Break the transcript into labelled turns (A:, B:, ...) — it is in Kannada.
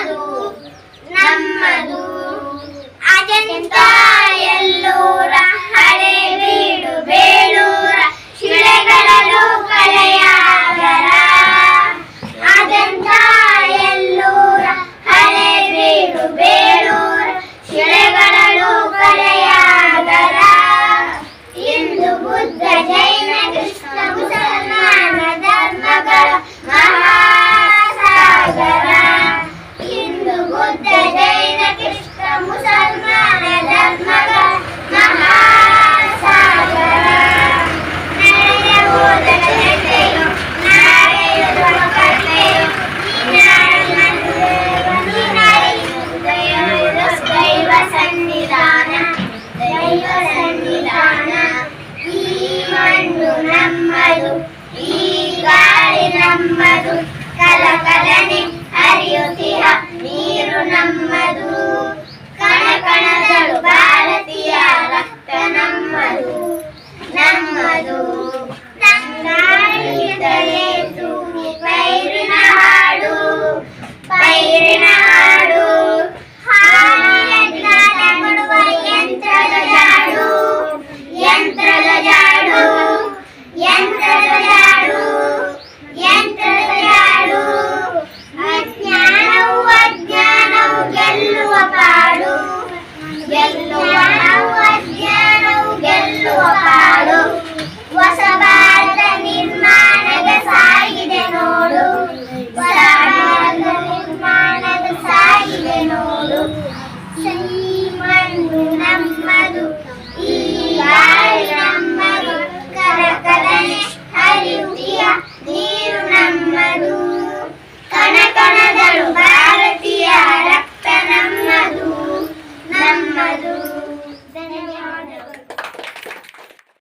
A: ನಮ್ಮದು ನಮ್ಮದು. ಅಜಂತ ಎಲ್ಲೂರ ಹಳೆ சன்னிதானம் தெய்வ నమ్మదు.